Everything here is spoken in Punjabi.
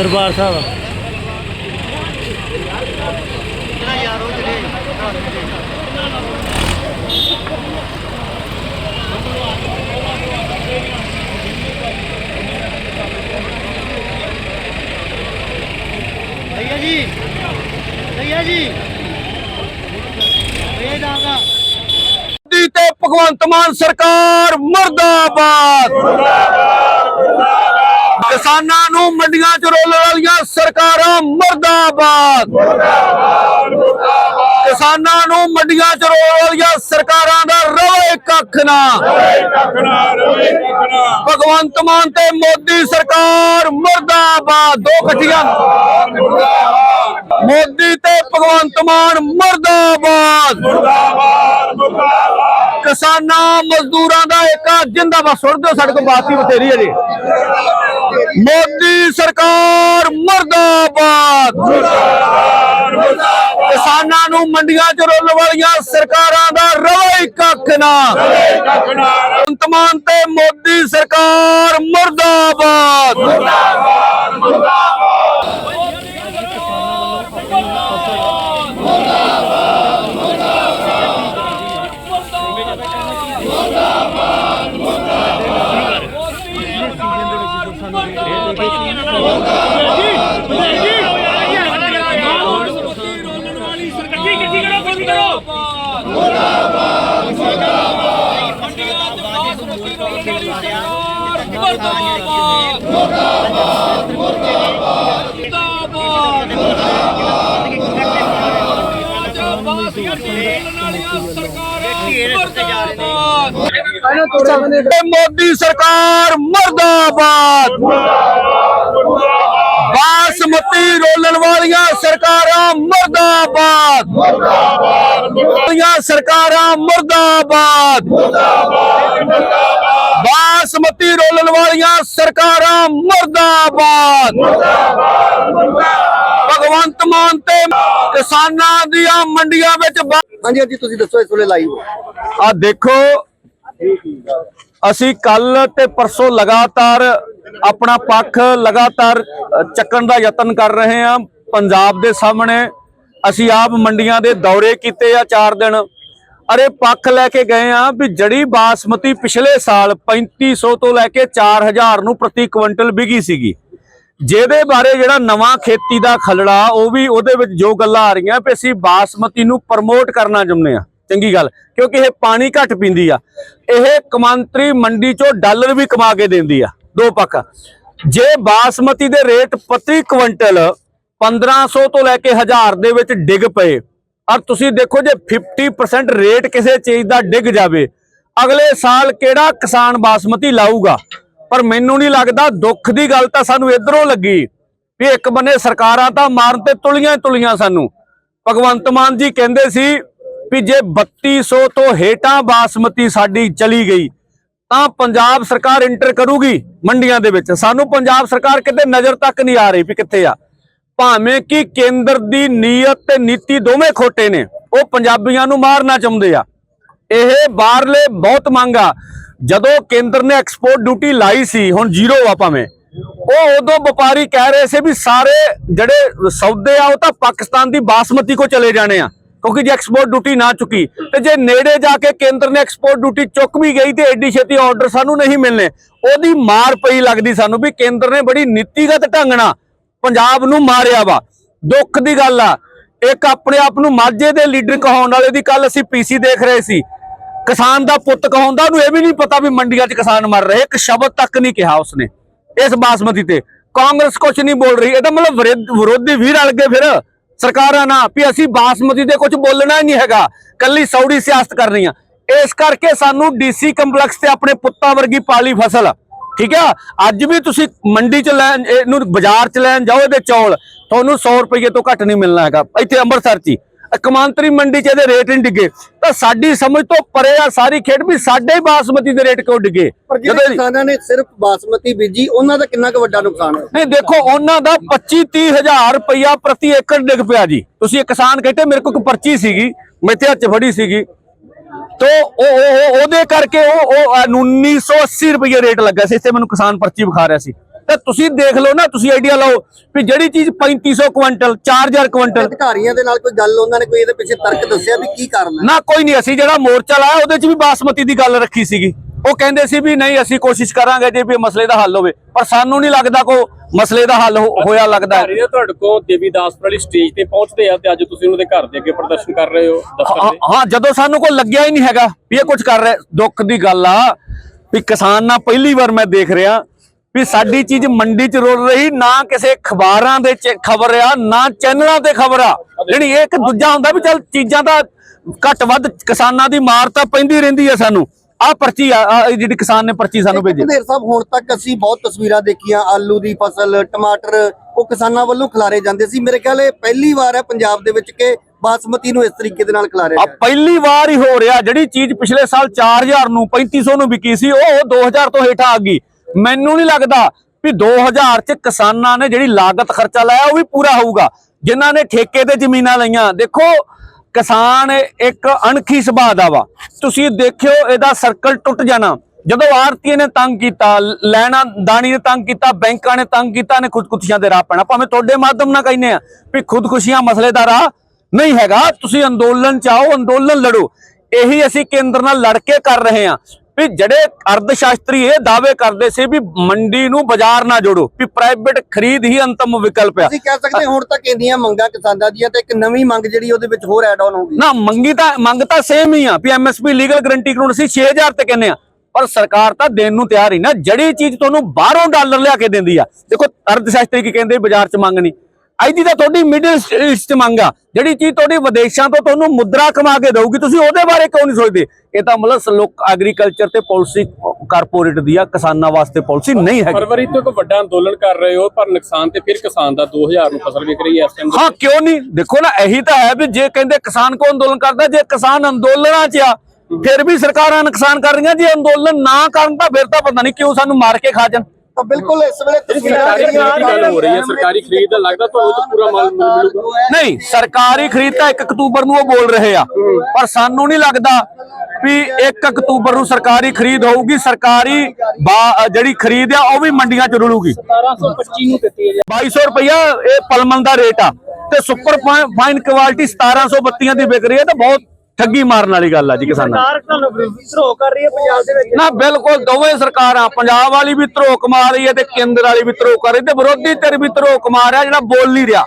ਦਰਬਾਰ ਸਾਹਿਬ। ਭਈਆ ਜੀ ਭਗਵੰਤ ਮਾਨ ਸਰਕਾਰ ਮਰਦਾਬਾਦ ਮਰਦਾਬਾਦ। ਕਿਸਾਨਾਂ ਨੂੰ ਮੰਡੀਆਂ 'ਚ ਰੋਲਣ ਵਾਲੀਆਂ ਸਰਕਾਰਾਂ ਮਰਦਾਬਾਦ। ਕਿਸਾਨਾਂ ਨੂੰ ਮੰਡੀਆਂ 'ਚ ਰੋਲਣ ਵਾਲੀਆਂ ਸਰਕਾਰਾਂ ਦਾ ਰਵੇ ਕੱਖ ਨਾ। ਭਗਵੰਤ ਮਾਨ ਤੇ ਮੋਦੀ ਸਰਕਾਰ ਮਰਦਾਬਾਦ। ਦੋ ਇਕੱਠੀਆਂ ਮੋਦੀ ਤੇ ਭਗਵੰਤ ਮਾਨ ਮਰਦਾਬਾਦ। ਕਿਸਾਨਾਂ ਮਜ਼ਦੂਰਾਂ ਦਾ ਏਕਾ ਜਿੰਦਾਬਾਦ। ਸੁਣ ਦਿਓ ਸਾਡੇ ਕੋਲ ਬਾਤੀ ਬਥੇਰੀ ਹੈ ਜੀ। ਮੋਦੀ ਸਰਕਾਰ ਮਰਦਾਬਾਦ। ਕਿਸਾਨਾਂ ਨੂੰ ਮੰਡੀਆਂ 'ਚ ਰੋਲਣ ਵਾਲੀਆਂ ਸਰਕਾਰਾਂ ਦਾ ਰਵੇ ਕੱਖ ਨਾ। ਭਗਵੰਤ ਮਾਨ ਤੇ ਮੋਦੀ ਸਰਕਾਰ ਮਰਦਾਬਾਦ। ਤੇ ਮੋਦੀ ਸਰਕਾਰ ਮਰਦਾਬਾਦ। ਬਾਸਮਤੀ ਰੋਲਣ ਵਾਲੀਆਂ ਸਰਕਾਰਾਂ ਮਰਦਾਬਾਦ। ਵਾਲੀਆਂ ਸਰਕਾਰਾਂ ਮਰਦਾਬਾਦ। ਬਾਸਮਤੀ ਸਰਕਾਰਾਂ ਮਰਦਾਬਾਦ। ਭਗਵੰਤ ਮਾਨ ਤੇ ਕਿਸਾਨਾਂ ਦੀਆਂ ਮੰਡੀਆਂ ਵਿੱਚ ਹਾਂਜੀ ਹਾਂਜੀ ਤੁਸੀਂ ਦੱਸੋ ਇਸ ਵੇਲੇ ਲਾਈਵ ਆ ਦੇਖੋ ਅਸੀਂ ਕੱਲ ਤੇ ਪਰਸੋਂ ਲਗਾਤਾਰ ਆਪਣਾ ਪੱਖ ਲਗਾਤਾਰ ਚੱਕਣ ਦਾ ਯਤਨ ਕਰ ਰਹੇ ਹਾਂ। ਪੰਜਾਬ ਦੇ ਸਾਹਮਣੇ ਅਸੀਂ ਆਪ ਮੰਡੀਆਂ ਦੇ ਦੌਰੇ ਕੀਤੇ ਆ 4 ਦਿਨ। ਅਰੇ ਪੱਖ ਲੈ ਕੇ ਗਏ ਆ ਵੀ ਜੜੀ ਬਾਸਮਤੀ ਪਿਛਲੇ ਸਾਲ 3500 ਤੋਂ ਲੈ ਕੇ 4000 ਨੂੰ ਪ੍ਰਤੀ ਕੁਇੰਟਲ ਵਿਗੀ ਸੀਗੀ। ਜਿਹਦੇ ਬਾਰੇ ਜਿਹੜਾ ਨਵਾਂ ਖੇਤੀ ਦਾ ਖਲੜਾ, ਉਹ ਵੀ ਉਹਦੇ ਵਿੱਚ ਜੋ ਗੱਲਾਂ ਆ ਰਹੀਆਂ ਵੀ ਅਸੀਂ ਬਾਸਮਤੀ ਨੂੰ ਪ੍ਰਮੋਟ ਕਰਨਾ ਚਾਹੁੰਦੇ ਆ। ਚੰਗੀ ਗੱਲ, ਕਿਉਂਕਿ ਇਹ ਪਾਣੀ ਘੱਟ ਪੀਂਦੀ ਆ। ਇਹ ਕਮਾਂਤਰੀ ਮੰਡੀ ਚੋਂ ਡਾਲਰ ਵੀ ਕਮਾ ਕੇ ਦਿੰਦੀ ਆ। ਦੋ ਪੱਖ। ਜੇ ਬਾਸਮਤੀ ਦੇ ਰੇਟ ਪ੍ਰਤੀ ਕੁਇੰਟਲ 1500 ਤੋਂ ਲੈ ਕੇ 1000 ਦੇ ਵਿੱਚ ਡਿੱਗ ਪਏ ਔਰ ਤੁਸੀਂ ਦੇਖੋ ਜੇ 50% ਰੇਟ ਕਿਸੇ ਚੀਜ਼ ਦਾ ਡਿੱਗ ਜਾਵੇ, ਅਗਲੇ ਸਾਲ ਕਿਹੜਾ ਕਿਸਾਨ ਬਾਸਮਤੀ ਲਾਊਗਾ? ਪਰ ਮੈਨੂੰ ਨਹੀਂ ਲੱਗਦਾ, ਦੁੱਖ ਦੀ ਗੱਲ ਤਾਂ ਸਾਨੂੰ ਇਧਰੋਂ ਲੱਗੀ ਵੀ ਇੱਕ ਬੰਨੇ ਸਰਕਾਰਾਂ ਤਾਂ ਮਾਰਨ ਤੇ ਤੁਲੀਆਂ ਤੁਲੀਆਂ ਸਾਨੂੰ। ਭਗਵੰਤ ਮਾਨ ਜੀ ਕਹਿੰਦੇ ਸੀ ਵੀ ਜੇ 3200 ਤੋਂ ਹੇਠਾਂ ਬਾਸਮਤੀ ਸਾਡੀ ਚਲੀ ਗਈ, ਤਾਂ ਪੰਜਾਬ ਸਰਕਾਰ ਇੰਟਰ ਕਰੂਗੀ ਮੰਡੀਆਂ ਦੇ ਵਿੱਚ। ਸਾਨੂੰ ਪੰਜਾਬ ਸਰਕਾਰ ਕਿਤੇ ਨਜ਼ਰ ਤੱਕ ਨਹੀਂ ਆ ਰਹੀ ਵੀ ਕਿੱਥੇ ਆ। ਭਾਵੇਂ ਕਿ ਕੇਂਦਰ ਦੀ ਨੀਅਤ ਤੇ ਨੀਤੀ ਦੋਵੇਂ ਖੋਟੇ ਨੇ, ਉਹ ਪੰਜਾਬੀਆਂ ਨੂੰ ਮਾਰਨਾ ਚਾਹੁੰਦੇ ਆ। ਇਹ ਬਾਹਰਲੇ ਬਹੁਤ ਮੰਗ ਆ। ਜਦੋਂ ਕੇਂਦਰ ਨੇ ਐਕਸਪੋਰਟ ਡਿਊਟੀ ਲਾਈ ਸੀ, ਹੁਣ ਜ਼ੀਰੋ ਆ ਭਾਵੇਂ। ਉਹ ਉਦੋਂ ਵਪਾਰੀ ਕਹਿ ਰਹੇ ਸੀ ਵੀ ਸਾਰੇ ਜਿਹੜੇ ਸੌਦੇ ਆ, ਉਹ ਤਾਂ ਪਾਕਿਸਤਾਨ ਦੀ ਬਾਸਮਤੀ ਕੋ ਚਲੇ ਜਾਣੇ ਆ, ਕਿਉਂਕਿ ਜੇ ਐਕਸਪੋਰਟ ਡਿਊਟੀ ਨਾ ਚੁੱਕੀ, ਤੇ ਜੇ ਨੇੜੇ ਜਾ ਕੇ ਕੇਂਦਰ ਨੇ ਐਕਸਪੋਰਟ ਡਿਊਟੀ ਚੁੱਕ ਵੀ ਗਈ ਤੇ ਐਡੀ ਛੇਤੀ ਆਰਡਰ ਸਾਨੂੰ ਨਹੀਂ ਮਿਲਨੇ ਉਹਦੀ ਮਾਰ ਪਈ ਲੱਗਦੀ ਸਾਨੂੰ ਵੀ ਕੇਂਦਰ ਨੇ ਬੜੀ ਨੀਤੀਗਤ ਢੰਗ ਨਾਲ ਪੰਜਾਬ ਨੂੰ ਮਾਰਿਆ ਵਾ। ਦੁੱਖ ਦੀ ਗੱਲ ਆ, ਇੱਕ ਆਪਣੇ ਆਪ ਨੂੰ ਮਾਝੇ ਦੇ ਲੀਡਰ ਕਹਾਉਣ ਵਾਲੇ ਦੀ ਕੱਲ ਅਸੀਂ ਪੀਸੀ ਦੇਖ ਰਹੇ ਸੀ। ਕਿਸਾਨ ਦਾ ਪੁੱਤ ਕਹਾਉਂਦਾ, ਉਹਨੂੰ ਇਹ ਵੀ ਨਹੀਂ ਪਤਾ ਵੀ ਮੰਡੀਆਂ 'ਚ ਕਿਸਾਨ ਮਰ ਰਹੇ, ਇੱਕ ਸ਼ਬਦ ਤੱਕ ਨਹੀਂ ਕਿਹਾ ਉਸਨੇ। ਇਸ ਬਾਸਮਤੀ ਤੇ ਕਾਂਗਰਸ ਕੁਝ ਨਹੀਂ ਬੋਲ ਰਹੀ ਇਹਦਾ ਮਤਲਬ ਵਿਰੋਧੀ ਵੀ ਰਲ ਗਏ ਫਿਰ। ਸਰਕਾਰਾਂ ਨਾਲ ਵੀ ਅਸੀਂ ਬਾਸਮਤੀ ਤੇ ਕੁਝ ਬੋਲਣਾ ਹੀ ਨਹੀਂ ਹੈਗਾ। ਕੱਲੀ ਸੌੜੀ ਸਿਆਸਤ ਕਰਨੀ ਆ ਇਸ ਕਰਕੇ ਸਾਨੂੰ ਡੀਸੀ ਕੰਪਲੈਕਸ ਤੇ ਆਪਣੇ ਪੁੱਤਾਂ ਵਰਗੀ ਪਾਲੀ ਫਸਲ। ਠੀਕ ਆ? ਅੱਜ ਵੀ ਤੁਸੀਂ ਮੰਡੀ ਚ ਲੈਣ ਇਹਨੂੰ ਬਾਜ਼ਾਰ ਚ ਲੈਣ ਜਾਓ ਇਹਦੇ ਚੌਲ ਤੁਹਾਨੂੰ 100 ਰੁਪਏ ਤੋਂ ਘੱਟ ਨਹੀਂ ਮਿਲਣਾ ਹੈਗਾ। ਇੱਥੇ ਅੰਮ੍ਰਿਤਸਰ ਚ। ਕਮਾਂਤਰੀ ਮੰਡੀ ਚ ਇਹਦੇ ਰੇਟ ਨਹੀਂ ਡਿੱਗੇ। ਤਾਂ ਸਾਡੀ ਸਮਝ ਤੋਂ ਪਰੇ ਆ ਸਾਰੀ ਖੇਡ ਵੀ ਸਾਡੇ ਹੀ ਬਾਸਮਤੀ ਦੇ ਰੇਟ ਕਿਉਂ ਡਿੱਗੇ? ਜਦੋਂ- ਕਿਸਾਨਾਂ ਨੇ ਸਿਰਫ ਬਾਸਮਤੀ ਬੀਜੀ ਉਹਨਾਂ ਦਾ ਕਿੰਨਾ ਕੁ ਵੱਡਾ ਨੁਕਸਾਨ ਹੈ ਨਹੀਂ ਦੇਖੋ ਉਹਨਾਂ ਦਾ 25 30 ਹਜ਼ਾਰ ਰੁਪਇਆ ਪ੍ਰਤੀ ਏਕੜ ਡਿੱਗ ਪਿਆ ਜੀ। ਤੁਸੀਂ ਇੱਕ ਕਿਸਾਨ ਕਹਿੰਦੇ ਮੇਰੇ ਕੋਲ ਇੱਕ ਪਰਚੀ ਸੀਗੀ ਮੈਥੇ ਹੱਥ ਫੜੀ ਸੀਗੀ। ਤੋ ਉਹ ਉਹ- ਉਹ- ਉਹਦੇ ਕਰਕੇ ਉਹ ਉਹ 1980 ਰੁਪਏ ਰੇਟ ਲੱਗਾ ਸੀ ਇੱਥੇ ਮੈਨੂੰ ਕਿਸਾਨ ਪਰਚੀ ਵਿਖਾ ਰਿਹਾ ਸੀ। ਤੇ ਤੁਸੀਂ ਦੇਖ ਲਓ ਨਾ ਤੁਸੀਂ ਆਈਡੀਆ ਲਓ ਵੀ ਜਿਹੜੀ ਚੀਜ਼ 3500 ਕੁਇੰਟਲ 4000 ਕੁਇੰਟਲ ਅਧਿਕਾਰੀਆਂ ਦੇ ਨਾਲ ਕੋਈ ਗੱਲ ਉਹਨਾਂ ਨੇ ਕੋਈ ਇਹਦੇ ਪਿੱਛੇ ਤਰਕ ਦੱਸਿਆ ਵੀ ਕੀ ਕਾਰਨ ਹੈ? ਨਾ ਕੋਈ ਨਹੀਂ ਅਸੀਂ ਜਿਹੜਾ ਮੋਰਚਾ ਲਾਇਆ ਉਹਦੇ 'ਚ ਵੀ ਬਾਸਮਤੀ ਦੀ ਗੱਲ ਰੱਖੀ ਸੀਗੀ। ਉਹ ਕਹਿੰਦੇ ਸੀ ਵੀ ਨਹੀਂ ਅਸੀਂ ਕੋਸ਼ਿਸ਼ ਕਰਾਂਗੇ ਜੇ ਵੀ ਮਸਲੇ ਦਾ ਹੱਲ ਹੋਵੇ ਪਰ ਸਾਨੂੰ ਨਹੀਂ ਲੱਗਦਾ ਕੋ ਮਸਲੇ ਦਾ ਹੱਲ ਹੋਇਆ ਲੱਗਦਾ। ਹੈ। ਅਧਿਕਾਰੀ ਨੇ ਤੁਹਾਡੇ ਕੋਲ ਦੇਵੀਦਾਸਪੁਰ ਵਾਲੀ ਸਟੇਜ ਤੇ ਪਹੁੰਚਦੇ ਆ ਤੇ ਅੱਜ ਤੁਸੀਂ ਉਹਨਾਂ ਦੇ ਘਰ ਦੇ ਅੱਗੇ ਪ੍ਰਦਰਸ਼ਨ ਕਰ ਰਹੇ ਹੋ ਦਫ਼ਤਰ ਹਾਂ ਦੇ? ਹਾਂ, ਜਦੋਂ ਸਾਨੂੰ ਕੋਈ ਲੱਗਿਆ ਹੀ ਨਹੀਂ ਹੈਗਾ ਵੀ ਇਹ ਕੁਝ ਕਰ ਰਿਹਾ ਦੁੱਖ ਦੀ ਗੱਲ ਆ ਵੀ ਕਿਸਾਨ ਨਾਲ ਪਹਿਲੀ ਵਾਰ ਮੈਂ ਦੇਖ ਰਿਹਾ ਵੀ ਸਾਡੀ ਚੀਜ਼ ਮੰਡੀ 'ਚ ਰੁਲ ਰਹੀ ਨਾ ਕਿਸੇ ਅਖਬਾਰਾਂ ਦੇ ਚ ਖਬਰ ਆ ਨਾ ਚੈਨਲਾਂ ਤੇ ਖਬਰ ਆ। ਜਿਹੜੀ ਇਹ ਇੱਕ ਦੂਜਾ ਹੁੰਦਾ ਵੀ ਚੱਲ ਚੀਜ਼ਾਂ ਦਾ ਘੱਟ ਵੱਧ ਕਿਸਾਨਾਂ ਦੀ ਮਾਰ ਤਾਂ ਪੈਂਦੀ ਰਹਿੰਦੀ ਆ ਸਾਨੂੰ। ਆ ਪਰਚੀ ਆ ਆਹ ਜਿਹੜੀ ਕਿਸਾਨ ਨੇ ਪਰਚੀ ਸਾਨੂੰ ਭੇਜੀ। ਧਨੇਰ ਸਾਹਿਬ ਹੁਣ ਤੱਕ ਅਸੀਂ ਬਹੁਤ ਤਸਵੀਰਾਂ ਦੇਖੀਆਂ ਆਲੂ ਦੀ ਫਸਲ ਟਮਾਟਰ ਉਹ ਕਿਸਾਨਾਂ ਵੱਲੋਂ ਖਿਲਾਰੇ ਜਾਂਦੇ ਸੀ। ਮੇਰੇ ਖਿਆਲ ਇਹ ਪਹਿਲੀ ਵਾਰ ਹੈ ਪੰਜਾਬ ਦੇ ਵਿੱਚ ਕਿ ਬਾਸਮਤੀ ਨੂੰ ਇਸ ਤਰੀਕੇ ਦੇ ਨਾਲ ਖਿਲਾਰਿਆ ਆ ਪਹਿਲੀ ਵਾਰ ਹੀ ਹੋ ਰਿਹਾ। ਜਿਹੜੀ ਚੀਜ਼ ਪਿਛਲੇ ਸਾਲ 4000 ਨੂੰ 3500 ਨੂੰ ਵਿਕੀ ਸੀ ਉਹ 2000 ਤੋਂ ਹੇਠਾਂ ਆ ਗਈ। ਮੈਨੂੰ ਨਹੀਂ ਲੱਗਦਾ ਵੀ 2000 ਚ ਕਿਸਾਨਾਂ ਨੇ ਜਿਹੜੀ ਲਾਗਤ ਖਰਚਾ ਲਾਇਆ ਉਹ ਵੀ ਪੂਰਾ ਹੋਊਗਾ। ਜਿਨ੍ਹਾਂ ਨੇ ਠੇਕੇ ਤੇ ਜ਼ਮੀਨਾਂ ਲਈਆਂ। ਦੇਖੋ ਕਿਸਾਨ ਇੱਕ ਅਣਖੀ ਸੁਭਾਅ ਦਾ ਵਾ। ਤੁਸੀਂ ਦੇਖਿਓ ਇਹਦਾ ਸਰਕਲ ਟੁੱਟ ਜਾਣਾ। ਜਦੋਂ ਆਰਤੀ ਨੇ ਤੰਗ ਕੀਤਾ, ਲੈਣਾ ਦਾਣੀ ਨੇ ਤੰਗ ਕੀਤਾ, ਬੈਂਕਾਂ ਨੇ ਤੰਗ ਕੀਤਾ ਨੇ ਖੁਦਕੁਸ਼ੀਆਂ ਦੇ ਰਾਹ ਪੈਣਾ। ਭਾਵੇਂ ਤੁਹਾਡੇ ਮਾਧਮ ਨਾਲ ਕਹਿੰਦੇ ਆ ਵੀ ਖੁਦਕੁਸ਼ੀਆਂ ਮਸਲੇ ਦਾ ਰਾਹ ਨਹੀਂ ਹੈਗਾ। ਤੁਸੀਂ ਅੰਦੋਲਨ ਚਾਹੋ ਅੰਦੋਲਨ ਲੜੋ। ਇਹੀ ਅਸੀਂ ਕੇਂਦਰ ਨਾਲ ਲੜ ਕੇ ਕਰ ਰਹੇ ਹਾਂ ਵੀ ਜਿਹੜੇ ਅਰਧ ਸ਼ਾਸਤਰੀ ਇਹ ਦਾਅਵੇ ਕਰਦੇ ਸੀ ਵੀ ਮੰਡੀ ਨੂੰ ਬਾਜ਼ਾਰ ਨਾ ਜੋੜੋ ਵੀ ਪ੍ਰਾਈਵੇਟ ਖਰੀਦ ਹੀ ਅੰਤਮ ਵਿਕਲਪ ਆ। ਅਸੀਂ ਕਹਿ ਸਕਦੇ ਹਾਂ ਹੁਣ ਤੱਕ ਇੰਨੀਆਂ ਮੰਗਾਂ ਕਿਸਾਨਾਂ ਦੀਆਂ ਤੇ ਇੱਕ ਨਵੀਂ ਮੰਗ ਜਿਹੜੀ ਉਹਦੇ ਵਿੱਚ ਹੋਰ ਐਡ ਆਨ ਹੋਊਗੀ। ਨਾ ਮੰਗੀ ਤਾਂ ਮੰਗ ਤਾਂ ਸੇਮ ਹੀ ਆ ਵੀ ਐਮਐਸਪੀ ਲੀਗਲ ਗਰੰਟੀ ਕਾਨੂੰਨ ਅਸੀਂ 6000 ਤੇ ਕਹਿੰਦੇ ਆ। ਪਰ ਸਰਕਾਰ ਤਾਂ ਦੇਣ ਨੂੰ ਤਿਆਰ ਹੀ ਨਾ ਜਿਹੜੀ ਚੀਜ਼ ਤੁਹਾਨੂੰ ਬਾਹਰੋਂ ਡਾਲਰ ਲਿਆ ਕੇ ਦਿੰਦੀ ਆ। ਦੇਖੋ ਅਰਧ ਸ਼ਾਸਤਰੀ ਕੀ ਕਹਿੰਦੇ ਬਾਜ਼ਾਰ 'ਚ ਮੰਗ ਨਹੀਂ। ਅੱਜ ਦੀ ਤਾਂ ਤੁਹਾਡੀ ਮਿਡਲ ਈਸਟ ਮੰਗ ਜਿਹੜੀ ਚੀਜ਼ ਤੁਹਾਡੀ ਵਿਦੇਸ਼ਾਂ ਤੋਂ ਤੁਹਾਨੂੰ ਮੁਦਰਾ ਕਮਾ ਕੇ ਦਊਗੀ ਤੁਸੀਂ ਉਹਦੇ ਬਾਰੇ ਕਿਉਂ ਨਹੀਂ ਸੋਚਦੇ? ਇਹ ਤਾਂ ਮਤਲਬ ਲੋਕ ਐਗਰੀਕਲਚਰ ਤੇ ਪਾਲਿਸੀ ਕਾਰਪੋਰੇਟ ਦੀ ਆ ਕਿਸਾਨਾਂ ਵਾਸਤੇ ਪਾਲਿਸੀ ਨਹੀਂ ਹੈਗੀ। ਫਰਵਰੀ ਤੋਂ ਇੱਕ ਵੱਡਾ ਅੰਦੋਲਨ ਕਰ ਰਹੇ ਹੋ ਪਰ ਨੁਕਸਾਨ ਤੇ ਫਿਰ ਕਿਸਾਨ ਦਾ 2000 ਨੂੰ ਫਸਲ ਵਿਕ ਰਹੀ ਹੈ ਇਸ ਟਾਈਮ ਹਾਂ ਕਿਉਂ ਨਹੀਂ? ਦੇਖੋ ਨਾ ਇਹੀ ਤਾਂ ਹੈ ਵੀ ਜੇ ਕਹਿੰਦੇ ਕਿਸਾਨ ਕੋ ਅੰਦੋਲਨ ਕਰਦਾ ਜੇ ਕਿਸਾਨ ਅੰਦੋਲਨਾਂ 'ਚ ਆ ਫਿਰ ਵੀ ਸਰਕਾਰਾਂ ਨੁਕਸਾਨ ਕਰ ਰਹੀਆਂ। ਜੇ ਅੰਦੋਲਨ ਨਾ ਕਰਨ ਤਾਂ ਫਿਰ ਤਾਂ ਪਤਾ ਨਹੀਂ ਕਿਉਂ ਸਾਨੂੰ ਮਾਰ ਕੇ ਖਾ ਜਾਣ। ਤਾਂ ਬਿਲਕੁਲ ਇਸ ਵੇਲੇ ਤਸਵੀਰਾਂ ਸਰਕਾਰੀ ਖਰੀਦ ਜਿਹੜੀਆਂ ਦੀ ਗੱਲ ਹੋ ਰਹੀ ਹੈ ਸਰਕਾਰੀ ਖਰੀਦ ਦਾ ਲੱਗਦਾ ਤੁਹਾਨੂੰ ਤਾਂ ਪੂਰਾ ਮਾਲ ਮਿਲ ਮਿਲੂਗਾ ਨਹੀਂ ਸਰਕਾਰੀ ਖਰੀਦ ਤਾਂ 1 ਅਕਤੂਬਰ ਨੂੰ ਉਹ ਬੋਲ ਰਹੇ ਆ। ਪਰ ਸਾਨੂੰ ਨਹੀਂ ਲੱਗਦਾ ਵੀ 1 ਅਕਤੂਬਰ ਨੂੰ ਸਰਕਾਰੀ ਖਰੀਦ ਹੋਊਗੀ ਸਰਕਾਰੀ ਜਿਹੜੀ ਖਰੀਦ ਆ ਉਹ ਵੀ ਮੰਡੀਆਂ 'ਚ ਰੁਲੂਗੀ। 1725 ਨੂੰ ਦਿੱਤੀ ਹੈ 2200 ਰੁਪਇਆ ਇਹ ਪਲਮਨ ਦਾ ਰੇਟ ਆ। ਤੇ ਸੁਪਰ ਫਾਈਨ ਕੁਆਲਿਟੀ 1732 ਦੀ ਵਿਕ ਰਹੀ ਹੈ ਤਾਂ ਬਹੁਤ ਠੱਗੀ ਮਾਰਨ ਵਾਲੀ ਗੱਲ ਆ ਜੀ ਕਿਸਾਨਾਂ ਦੀ। ਤੁਹਾਨੂੰ ਵਿਦਰੋਹ ਕਰ ਰਹੀ ਹੈ ਪੰਜਾਬ ਦੇ ਵਿੱਚ। ਨਾ ਬਿਲਕੁਲ ਦੋਵੇਂ ਸਰਕਾਰਾਂ ਪੰਜਾਬ ਵਾਲੀ ਵੀ ਧਰੋ ਕਮਾ ਰਹੀ ਹੈ ਤੇ ਕੇਂਦਰ ਵਾਲੀ ਵੀ ਧਰੋ ਕਰ ਰਹੀ ਤੇ ਵਿਰੋਧੀ ਧਿਰ ਵੀ ਧਰੋ ਕਮਾ ਰਿਹਾ ਜਿਹੜਾ ਬੋਲ ਨਹੀਂ ਰਿਹਾ।